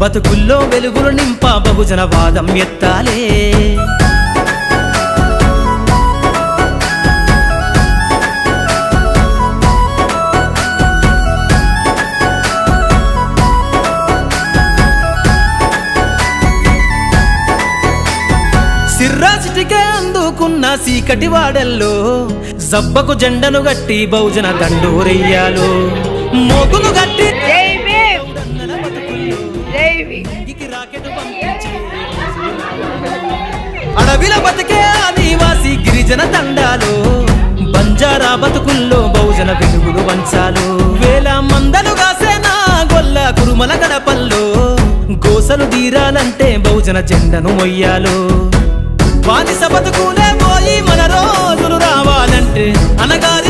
బతుకుల్లో వెలుగులు నింపా బహుజన వాదం ఎత్తాలే. సిర్రాసిటికే అందుకున్న సీకటి వాడల్లో జబ్బకు జెండను గట్టి బహుజన దండూరెయ్యాలు. మోగులు గట్టి అడవిల బతికే ఆదివాసి గిరిజన తండాలు బంజారా బతుకుల్లో బహుజన వెలుగులు వంచాలు. వేల మందలు కాసేనా గొల్ల కురుమల గడపల్లో గోసలు తీరాలంటే బహుజన జెండను మొయ్యాలు. బానిస బతుకులే పోయి మన రోజులు రావాలంటే అనగారి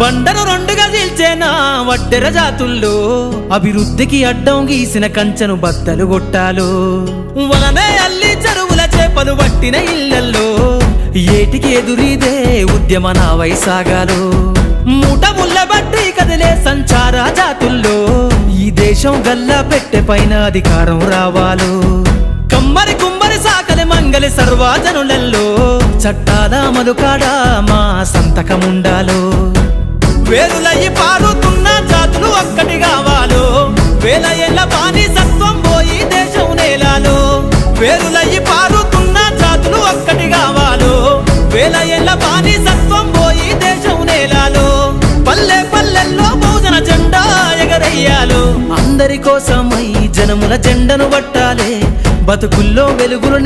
బండను రెండుగా చీల్చేనా వడ్డెర జాతుల్లో? అభివృద్ధికి అడ్డం గీసిన కంచెను బద్దలు కొట్టాలు? వలనే అల్లి చెరువుల చేపలు పట్టిన ఇళ్ళల్లో? ఏటికి ఎదురీదే ఉద్యమ నా వైసాగాలు? మూట ముళ్ళ బట్టి కదిలే సంచార జాతుల్లో? ఈ దేశం గల్లా పెట్టె పైన అధికారం రావాలు? కమ్మరి కుమ్మరి సాకలి మంగలి సర్వాజనులలో చట్టాల మధుకాడా మా సంతకముండాలో? వేరులయ్యి పారుతున్న జాతులు ఒక్కటి కావాలో వేల ఏళ్ళ బానిసత్వం పోయి దేశం నేలాలో. వేరులయ్యి పారుతున్న జాతులు ఒక్కటి కావాలో వేల ఏళ్ళ బానిసత్వం పోయి దేశం నేలాలో. పల్లె పల్లెల్లో భోజన జెండా ఎగరయ్యాలో అందరి కోసమై జనముల జెండను పట్టాలే బతుకుల్లో వెలుగులు